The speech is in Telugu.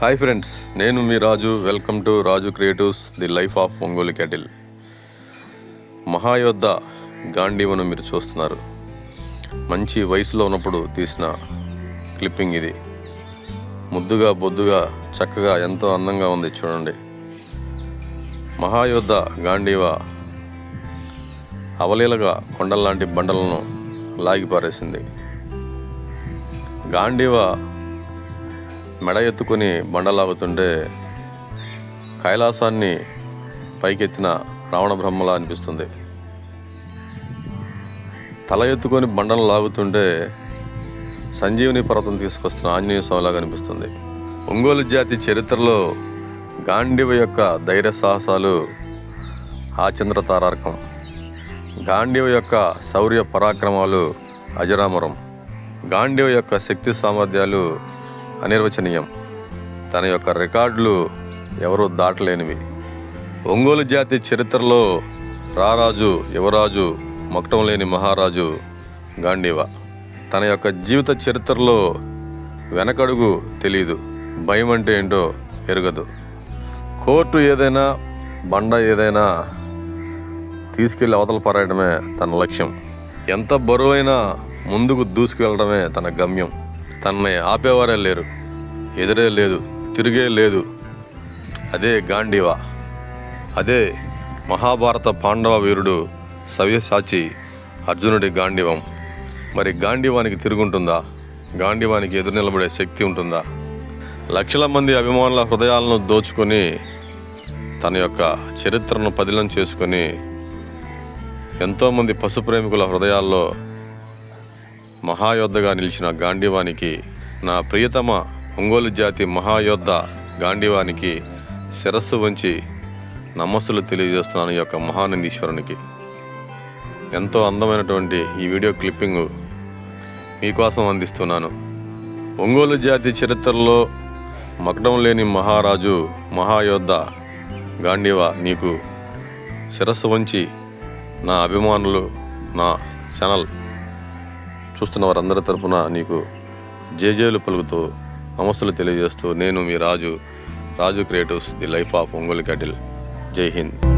హాయ్ ఫ్రెండ్స్ నేను మీ Raju. Welcome to Raju creatives the life of Ongole cattle Mahayoddha గాంధీవను మీరు చూస్తున్నారు. మంచి వయసులో ఉన్నప్పుడు తీసిన క్లిప్పింగ్ ఇది. ముద్దుగా బొద్దుగా చక్కగా ఎంతో అందంగా ఉంది చూడండి. మహాయోద్ధ గాంధీవ అవలీలగా కొండల్లాంటి బండలను లాగిపారేసింది గాంధీవ మెడ ఎత్తుకొని బండలాగుతుంటే కైలాసాన్ని పైకెత్తిన రావణ బ్రహ్మలా అనిపిస్తుంది. తల ఎత్తుకొని బండను లాగుతుంటే సంజీవుని పర్వతం తీసుకొస్తున్న ఆంజనేయ స్వామిలాగా అనిపిస్తుంది. ఒంగోలు జాతి చరిత్రలో గాంధీవ యొక్క ధైర్య సాహసాలు ఆచంద్ర తారార్కం. గాంధీవ యొక్క శౌర్య పరాక్రమాలు అజరామరం. గాంధీవ యొక్క శక్తి సామర్థ్యాలు అనిర్వచనీయం. తన యొక్క రికార్డులు ఎవరూ దాటలేనివి. ఒంగోలు జాతి చరిత్రలో రారాజు యువరాజు మొక్కటం లేని మహారాజు గాండీవా తన యొక్క జీవిత చరిత్రలో వెనకడుగు తెలియదు భయం అంటే ఏంటో ఎరగదు. కోర్టు ఏదైనా బండ ఏదైనా తీసుకెళ్ళి అవతల పారేయడమే తన లక్ష్యం. ఎంత బరువైనా ముందుకు దూసుకెళ్ళడమే తన గమ్యం. తనని ఆపేవారే లేరు. ఎదురే లేదు తిరిగే లేదు. అదే గాంధీవా. అదే మహాభారత పాండవ వీరుడు సవ్యసాచి అర్జునుడి గాంధీవం. మరి గాంధీవానికి తిరుగుంటుందా? గాంధీవానికి ఎదురు నిలబడే శక్తి ఉంటుందా? లక్షల మంది అభిమానుల హృదయాలను దోచుకొని తన యొక్క చరిత్రను పదిలం చేసుకొని ఎంతోమంది పశు ప్రేమికుల హృదయాల్లో మహాయోద్ధగా నిలిచిన గాంధీవానికి నా ప్రియతమ ఒంగోలు జాతి మహాయోద్ధ గాంధీవానికి శిరస్సు వంచి నమస్సులు తెలియజేస్తున్నాను ఈ యొక్క మహానందీశ్వరునికి. ఎంతో అందమైనటువంటి ఈ వీడియో క్లిప్పింగ్ మీకోసం అందిస్తున్నాను. ఒంగోలు జాతి చరిత్రలో మకడం లేని మహారాజు మహాయోద్ధ గాంధీవా నీకు శిరస్సు వంచి నా అభిమానులు నా ఛానల్ చూస్తున్న వారందరి తరఫున నీకు జేజేలు పలుకుతూ నమస్సులు తెలియజేస్తూ నేను మీ Raju Raju creatives the life of Ongole cattle. జై హింద్.